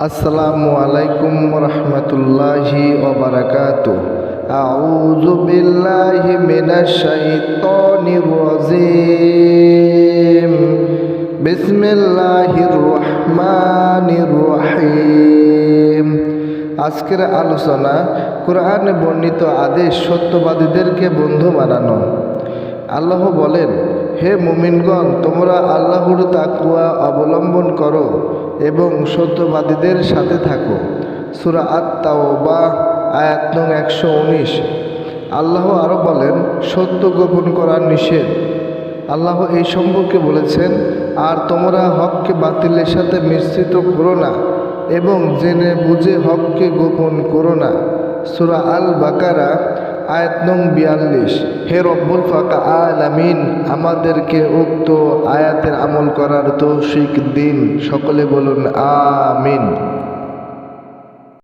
আসসালামু আলাইকুম রহমতুল্লাহি ওবরাকাত أعوذ بالله من الشيطان الرجيم بسم الله الرحمن الرحيم আজকের আলোচনা কোরআনে বর্ণিত আদেশ সত্যবাদীদেরকে বন্ধু বানানো আল্লাহ বলেন হে মুমিনগণ, তোমরা আল্লাহর তাকুয়া অবলম্বন করো এবং সত্যবাদীদের সাথে থাকো। সুরা আত্মাওবা আয়াত নং একশো উনিশ। আল্লাহ আরও বলেন, সত্য গোপন করা নিষেধ। আল্লাহ এই সম্পর্কে বলেছেন, আর তোমরা হককে বাতিলের সাথে মিশ্রিত করো না এবং জেনে বুঝে হককে গোপন করো না। সুরা আল বাকারা আয়াত নং বিয়াল্লিশ, হে রব্বুল ফাঁকা আলামিন, আমাদেরকে উক্ত আয়াতের আমল করার তৌশিক দিন। সকলে বলুন, আমিন।